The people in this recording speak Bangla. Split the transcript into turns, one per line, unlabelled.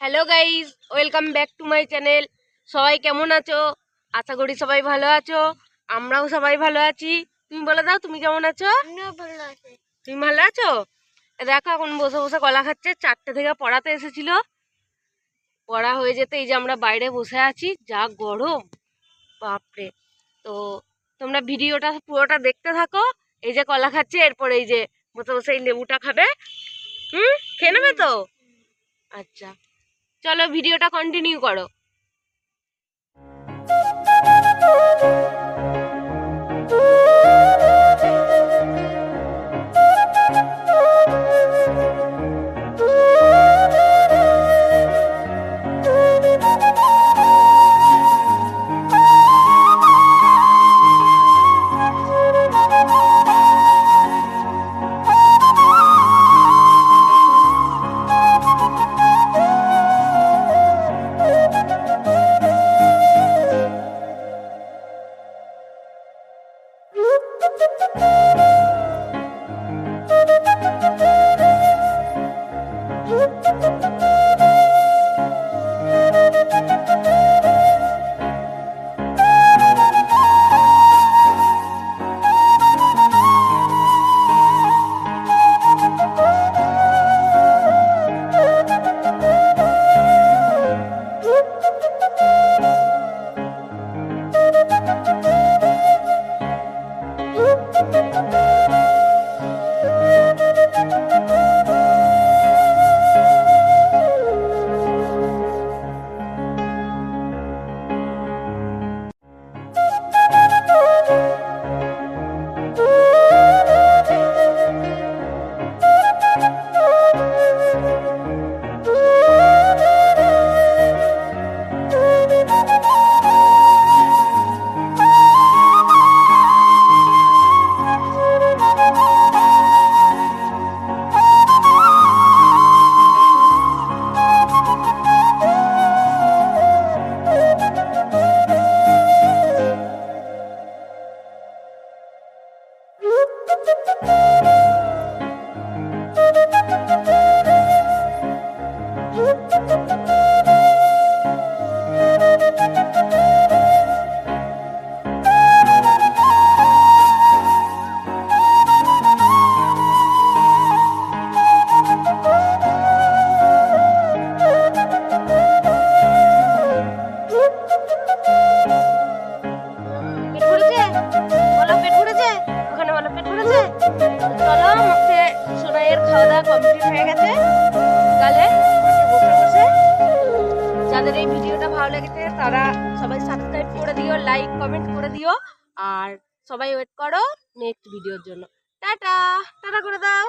Hello guys welcome back to my channel সবাই কেমন আছো? আশা করি সবাই ভালো আছো। আমরাও সবাই ভালো আছি। তুমি বলে দাও তুমি কেমন আছো? তুমি ভালো আছো? দেখো এখন বসে বসে কলা খাচ্ছে। চারটে থেকে পড়াতে এসেছিল। পড়া হয়ে যেতে এই যে আমরা বাইরে বসে আছি। যা গরম। বাপরে। তো তোমরা ভিডিওটা পুরোটা দেখতে থাকো। এই যে কলা খাচ্ছে এরপরে এই যে বসে বসে এই লেবুটা খাবে। হুম? খেয়ে নেবে তো? আচ্ছা। চলো ভিডিওটা কন্টিনিউ করো। Thank you. Música যাদের এই ভিডিওটা ভালো লেগেছে, তারা সবাই সাবস্ক্রাইব করে দিও লাইক কমেন্ট করে দিও, আর সবাই ওয়েট করো নেক্সট ভিডিওর জন্য। টাটা! টাটা করে দাও!